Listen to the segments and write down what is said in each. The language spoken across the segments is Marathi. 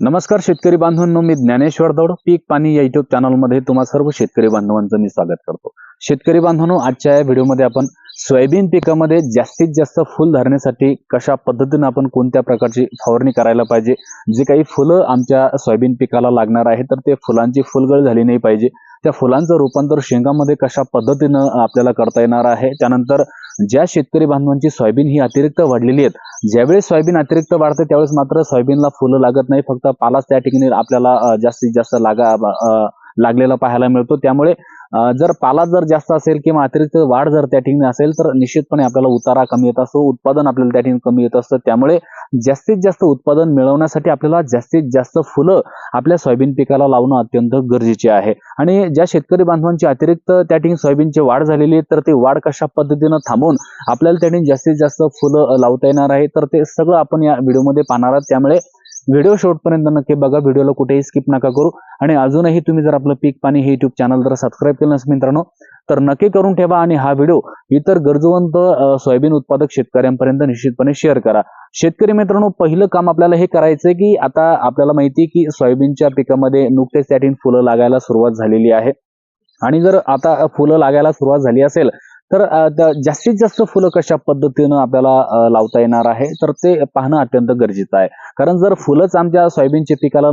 नमस्कार शेतकरी बांधवांनो. मी ज्ञानेश्वर दौड पीक पाणी या युट्यूब चॅनलमध्ये तुम्हा सर्व शेतकरी बांधवांचं मी स्वागत करतो. शेतकरी बांधवांनो आजच्या या व्हिडिओमध्ये आपण सोयाबीन पिकामध्ये जास्तीत जास्त फुल धरण्यासाठी कशा पद्धतीनं आपण कोणत्या प्रकारची फवारणी करायला पाहिजे? जे काही फुलं आमच्या सोयाबीन पिकाला लागणार आहे तर ते फुलांची फुलगळ झाली नाही पाहिजे. त्या फुलांचं रूपांतर शेंगामध्ये कशा पद्धतीनं आपल्याला करता येणार आहे? त्यानंतर ज्या शेतकरी बांधवांची सोयाबीन ही अतिरिक्त वाढलेली आहेत ज्यावेळेस सोयाबीन अतिरिक्त वाढते त्यावेळेस मात्र सोयाबीनला फुलं लागत नाही. फक्त पालाच त्या ठिकाणी आपल्याला जास्तीत जास्त लागा लागलेला पाहायला मिळतो. त्यामुळे जर पाला जर जास्त असेल किंवा अतिरिक्त वाढ जर त्या ठिकाणी असेल तर निश्चितपणे आपल्याला उतारा कमी येत असतो उत्पादन आपल्याला त्या ठिकाणी कमी येत असतं. त्यामुळे जास्तीत जास्त उत्पादन मिळवण्यासाठी आपल्याला जास्तीत जास्त फुलं आपल्या सोयाबीन पिकाला लावणं अत्यंत गरजेचे आहे. आणि ज्या शेतकरी बांधवांची अतिरिक्त त्या ठिकाणी सोयाबीनची वाढ झालेली आहे तर ती वाढ कशा पद्धतीनं थांबवून आपल्याला त्या ठिकाणी जास्तीत जास्त फुलं लावता येणार आहे तर ते सगळं आपण या व्हिडिओमध्ये पाहणार आहात. त्यामुळे व्हिडिओ शेवटपर्यंत नक्की बघा. व्हिडिओला कुठेही स्किप नका करू. आणि अजूनही तुम्ही जर आपलं पीक पाणी हे युट्यूब चॅनल जर सबस्क्राईब केलं नसेल मित्रांनो तर नक्की करून ठेवा आणि हा व्हिडिओ इतर गरजवंत सोयाबीन उत्पादक शेतकऱ्यांपर्यंत निश्चितपणे शेअर करा. शेतकरी मित्रांनो पहिलं काम आपल्याला हे करायचंय की आता आपल्याला माहिती आहे की सोयाबीनच्या पिकामध्ये नुकतेच त्या फुलं लागायला सुरुवात झालेली आहे. आणि जर आता फुलं लागायला सुरुवात झाली असेल तर जास्तीत जास्त फुलं कशा पद्धतीनं आपल्याला लावता येणार आहे तर ते पाहणं अत्यंत गरजेचं आहे. कारण जर फुलंच आमच्या सोयाबीनच्या पिकाला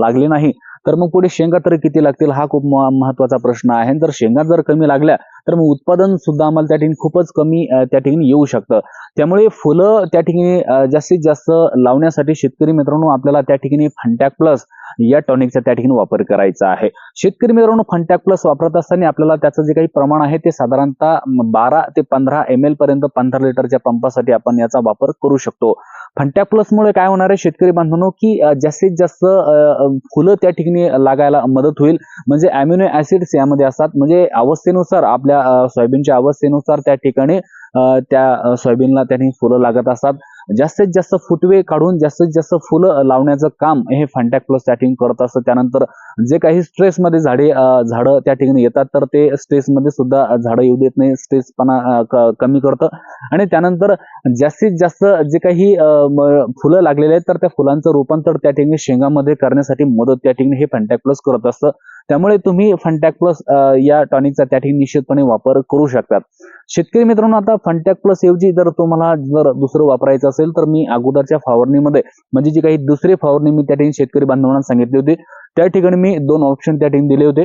लागली नाही तर मग पुढे शेंगा तर किती लागतील? हा खूप महत्त्वाचा प्रश्न आहे. जर शेंगा जर कमी लागल्या तर मग उत्पादन सुद्धा आम्हाला त्या ठिकाणी खूपच कमी त्या ठिकाणी येऊ शकतं. त्यामुळे फुलं त्या ठिकाणी जास्तीत जास्त लावण्यासाठी शेतकरी मित्रांनो आपल्याला त्या ठिकाणी फंटॅक प्लस या टॉनिकचा त्या ठिकाणी वापर करायचा आहे. शेतकरी मित्रांनो फंटॅक प्लस वापरत असताना आपल्याला त्याचं जे काही प्रमाण आहे ते साधारणतः बारा ते पंधरा एम एल पर्यंत पंधरा लिटरच्या पंपासाठी आपण याचा वापर करू शकतो. फंट्या प्लसमुळे काय होणार आहे शेतकरी बांधवांनो की जास्तीत जास्त फुलं त्या ठिकाणी लागायला मदत होईल. म्हणजे अॅम्युनो ऍसिड्स यामध्ये असतात. म्हणजे अवस्थेनुसार आपल्या सोयाबीनच्या अवस्थेनुसार त्या ठिकाणी त्या सोयाबीनला त्यांनी फुलं लागत असतात. जास्तीत जास्त फुटवे काढून जास्तीत जास्त फुलं लावण्याचं काम हे फंटॅक प्लस त्या ठिकाणी करत असतं. त्यानंतर जे काही स्ट्रेसमध्ये झाडे झाडं त्या ठिकाणी येतात तर ते स्ट्रेसमध्ये सुद्धा झाडं येऊ देत नाही. स्ट्रेसपणा कमी करतं. आणि त्यानंतर जास्तीत जास्त जे काही फुलं लागलेले आहेत तर त्या फुलांचं रूपांतर त्या ठिकाणी शेंगामध्ये करण्यासाठी मदत त्या ठिकाणी हे फंटॅक प्लस करत असतं. त्यामुळे तुम्ही फंटॅक प्लस या टॉनिकचा त्या ठिकाणी निश्चितपणे वापर करू शकतात. शेतकरी मित्रांनो आता फंटॅक प्लस ऐवजी जर तुम्हाला जर दुसरं वापरायचं असेल तर मी अगोदरच्या फवारणीमध्ये म्हणजे जी काही दुसरी फवारणी मी त्या ठिकाणी शेतकरी बांधवांना सांगितली होती त्या ठिकाणी मी दोन ऑप्शन त्या ठिकाणी दिले होते.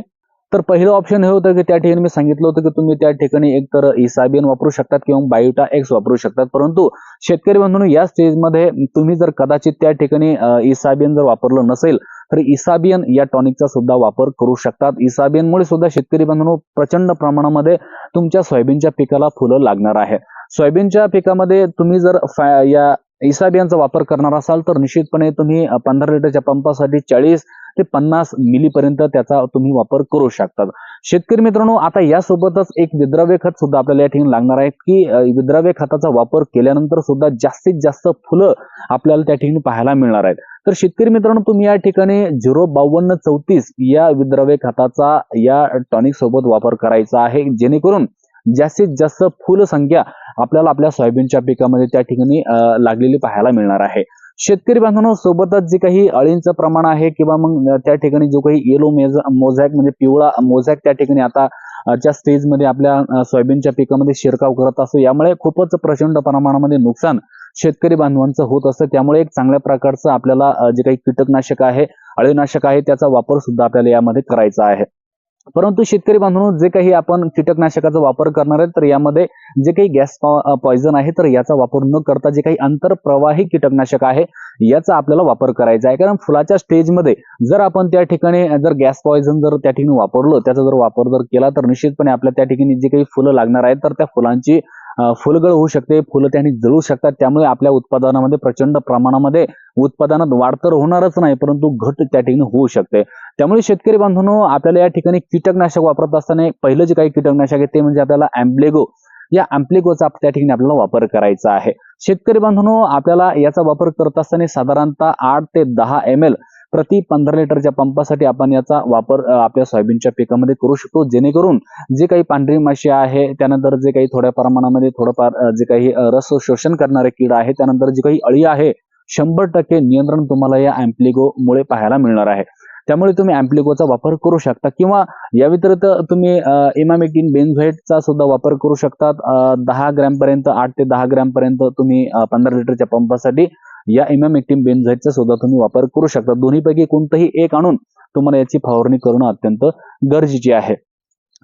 तर पहिलं ऑप्शन हे होतं की त्या ठिकाणी मी सांगितलं होतं की तुम्ही त्या ठिकाणी एक तर इसाबियन वापरू शकतात किंवा बायोटा एक्स वापरू शकतात. परंतु शेतकरी बांधवांनो या स्टेजमध्ये तुम्ही जर कदाचित त्या ठिकाणी इसाबियन जर वापरलं नसेल तर इसाबियन या टॉनिकचा सुद्धा वापर करू शकतात. इसाबियनमुळे सुद्धा शेतकरी बांधवांनो प्रचंड प्रमाणामध्ये तुमच्या सोयाबीनच्या पिकाला फुलं लागणार आहे. सोयाबीनच्या पिकामध्ये तुम्ही जर फा- या इसाबियनचा वापर करणार असाल तर निश्चितपणे तुम्ही पंधरा लिटरच्या पंपासाठी चाळीस ते पन्नास मिलीपर्यंत त्याचा तुम्ही वापर करू शकतात. शेतकरी मित्रांनो आता यासोबतच एक विद्राव्य खत सुद्धा आपल्याला या ठिकाणी लागणार आहे की विद्राव्य खताचा वापर केल्यानंतर सुद्धा जास्तीत जास्त फुलं आपल्याला त्या ठिकाणी पाहायला मिळणार आहेत. तर शेतकरी मित्रांनो तुम्ही या ठिकाणी झिरो बावन्न चौतीस या विद्राव्य खताचा या टॉनिक सोबत वापर करायचा आहे जेणेकरून जास्तीत जास्त फुल संख्या आपल्याला आपल्या सोयाबीनच्या पिकामध्ये त्या ठिकाणी लागलेली पाहायला मिळणार आहे. शेतकरी बांधवांनो सोबतच जे काही अळींचं प्रमाण आहे किंवा मग त्या ठिकाणी जो काही येलो मेज मोझॅक म्हणजे पिवळा मोझॅक त्या ठिकाणी आता ज्या च्या स्टेजमध्ये आपल्या सोयाबीनच्या पिकामध्ये शिरकाव करत असतो यामुळे खूपच प्रचंड प्रमाणामध्ये नुकसान शेतकरी बांधवांचं होत असतं. त्यामुळे एक चांगल्या प्रकारचं आपल्याला जे काही कीटकनाशक आहे अळीनाशक आहे त्याचा वापर सुद्धा आपल्याला यामध्ये करायचा आहे. परंतु शेतकरी बांधून जे काही आपण कीटकनाशकाचा वापर करणार आहे तर यामध्ये जे काही गॅस पॉइझन आहे तर याचा वापर न करता जे काही आंतरप्रवाही कीटकनाशक आहे याचा आपल्याला वापर करायचा आहे. कारण फुलाच्या स्टेजमध्ये जर आपण त्या ठिकाणी जर गॅस पॉइझन जर त्या ठिकाणी वापरलं त्याचा जर वापर जर केला तर निश्चितपणे आपल्या त्या ठिकाणी जे काही फुलं लागणार आहेत तर त्या फुलांची फुलगळ होऊ शकते. फुलं त्याने जळू शकतात. त्यामुळे आपल्या उत्पादनामध्ये प्रचंड प्रमाणामध्ये उत्पादनात वाढ तर होणारच नाही परंतु घट त्या ठिकाणी होऊ शकते. त्यामुळे शेतकरी बांधवांनो आपल्याला या ठिकाणी कीटकनाशक वापरत असताना पहिलं जे काही कीटकनाशक आहे ते म्हणजे आपल्याला अँप्लेगो या अँप्लेगोचा त्या ठिकाणी आपल्याला वापर करायचा आहे. शेतकरी बांधवांनो आपल्याला याचा वापर करत असताना साधारणतः आठ ते दहा एम एल प्रति पंधरा लिटरच्या पंपासाठी आपण याचा वापर आपल्या सोयाबीनच्या पिकामध्ये करू शकतो. जेणेकरून जे काही पांढरी माशी आहे त्यानंतर जे काही थोड्या प्रमाणामध्ये थोडंफार जे काही रस शोषण करणारे कीड आहे त्यानंतर जी काही अळी आहे शंभर टक्के नियंत्रण तुम्हाला या अँप्लिगो मुळे पाहायला मिळणार आहे. त्यामुळे तुम्ही अँप्लिगोचा वापर करू शकता किंवा या व्यतिरिक्त तुम्ही इमामेक्टिन बेन्झोएटचा सुद्धा वापर करू शकतात. दहा ग्रॅम पर्यंत आठ ते दहा ग्रॅम पर्यंत तुम्ही पंधरा लिटरच्या पंपासाठी या इमामेक्टिन बेन्झोएटचा सुद्धा तुम्ही वापर करू शकता. दोन्हीपैकी कोणतंही एक आणून तुम्हाला याची फवारणी करणं अत्यंत गरजेची आहे.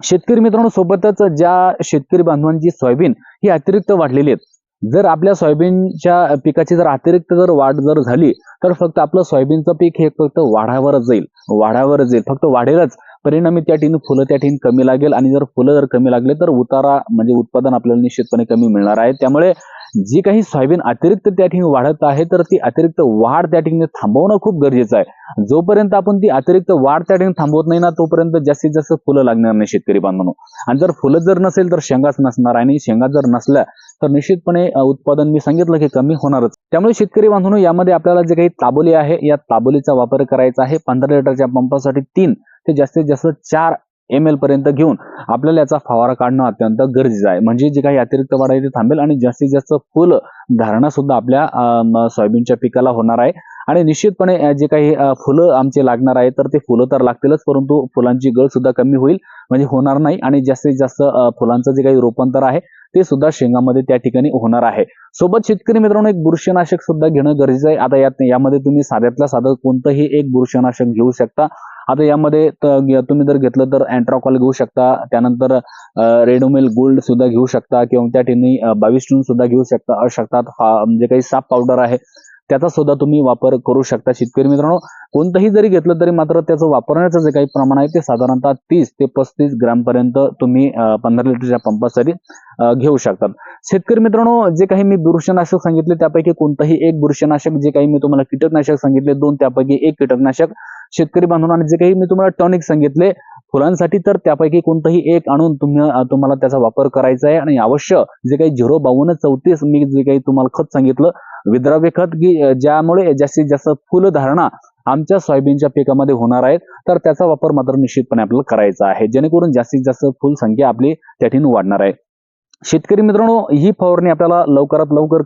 शेतकरी मित्रांनो सोबतच ज्या शेतकरी बांधवांची सोयाबीन ही अतिरिक्त वाढलेली आहेत. जर आपल्या सोयाबीनच्या पिकाची जर अतिरिक्त जर वाढ जर झाली तर फक्त आपलं सोयाबीनचं पीक हे फक्त वाढावरच जाईल. वाढावरच जाईल. फक्त वाढेलच. परिणामी त्या ठिकाणी फुलं त्या ठिकाणी कमी लागेल आणि जर फुलं जर कमी लागले तर उतारा म्हणजे उत्पादन आपल्याला निश्चितपणे कमी मिळणार आहे. त्यामुळे जी काही सोयाबीन अतिरिक्त त्या ठिकाणी वाढत आहे तर ती अतिरिक्त वाढ त्या ठिकाणी थांबवणं खूप गरजेचं आहे. जोपर्यंत आपण ती अतिरिक्त वाढ त्या ठिकाणी थांबवत नाही ना तोपर्यंत जास्तीत जास्त फुलं लागणार नाही शेतकरी बांधवांनो. आणि जर फुलं जर नसेल तर शेंगाच नसणार आणि शेंगा जर नसल्या तर निश्चितपणे उत्पादन मी सांगितलं की कमी होणारच. त्यामुळे शेतकरी बांधवांनो यामध्ये आपल्याला जे काही ताबोली आहे या ताबोलीचा वापर करायचा आहे. पंधरा लिटरच्या पंपासाठी तीन ते जास्तीत जास्त चार एम एल पर्यंत घेऊन आपल्याला याचा फवारा काढणं अत्यंत गरजेचं आहे. म्हणजे जे काही अतिरिक्त वाढ आहे ते थांबेल आणि जास्तीत जास्त फुल धारणा सुद्धा आपल्या सोयाबीनच्या पिकाला होणार आहे. आणि निश्चितपणे जे काही फुलं आमचे लागणार आहे तर ते फुलं तर लागतीलच परंतु फुलांची गळ सुद्धा कमी होईल. म्हणजे होणार नाही आणि जास्तीत जास्त फुलांचं जे काही रूपांतर आहे ते सुद्धा शेंगामध्ये त्या ठिकाणी होणार आहे. सोबत शेतकरी मित्रांनो एक बुरशीनाशक सुद्धा घेणं गरजेचं आहे. आता यात यामध्ये तुम्ही साध्यातल्या साधं कोणतंही एक बुरशीनाशक घेऊ शकता. आता यामध्ये तुम्ही जर घेतलं तर अँट्राकॉल घेऊ शकता. त्यानंतर रेडोमेल गोल्ड सुद्धा घेऊ शकता किंवा त्या ठिकाणी बावीस टून सुद्धा घेऊ शकता शकतात. हा- म्हणजे काही साप पावडर आहे. त्याचा सुद्धा तुम्ही वापर करू शकता शेतकरी मित्रांनो. कोणतंही जरी घेतलं तरी मात्र त्याचं वापरण्याचं जे काही प्रमाण आहे ते साधारणतः तीस ते पस्तीस ग्रॅमपर्यंत तुम्ही पंधरा लिटरच्या पंपासाठी घेऊ शकतात. शेतकरी मित्रांनो जे काही मी बुरशनाशक सांगितले त्यापैकी कोणतंही एक बुरशीनाशक जे काही मी तुम्हाला कीटकनाशक सांगितले दोन त्यापैकी एक कीटकनाशक शेतकरी बांधून आणि जे काही मी तुम्हाला टॉनिक सांगितले फुलांसाठी तर त्यापैकी कोणतंही एक आणून तुम्ही तुम्हाला त्याचा वापर करायचा आहे. आणि अवश्य जे काही झिरो बावन्न चौतीस मी जे काही तुम्हाला खत सांगितलं विद्राव्य खत की ज्यामुळे जास्तीत जास्त फुलधारणा आमच्या सोयाबीनच्या पिकामध्ये होणार आहेत तर त्याचा वापर मात्र निश्चितपणे आपल्याला करायचा आहे. जेणेकरून जास्तीत जास्त फुल संख्या आपली त्या ठिकाणी वाढणार आहे. शेतकरी मित्रांनो ही फवारणी आपल्याला लवकरात लवकर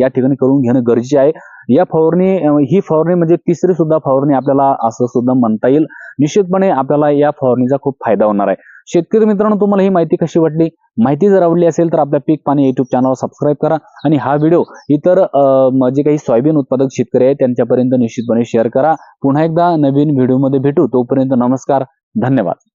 या ठिकाणी करून घेणं गरजेचे आहे. या फवारणी ही फवारणी म्हणजे तिसरी सुद्धा फवारणी आपल्याला असं सुद्धा म्हणता येईल. निश्चितपणे आपल्याला या फवारणीचा खूप फायदा होणार आहे. शेतकरी मित्रांनो तुम्हाला ही माहिती कशी वाटली? माहिती जर आवडली असेल तर आपल्या पीक पाणी युट्यूब चॅनल सबस्क्राईब करा आणि हा व्हिडिओ इतर जे काही सोयाबीन उत्पादक शेतकरी आहेत त्यांच्यापर्यंत निश्चितपणे शेअर करा. पुन्हा एकदा नवीन व्हिडिओमध्ये भेटू. तोपर्यंत नमस्कार धन्यवाद.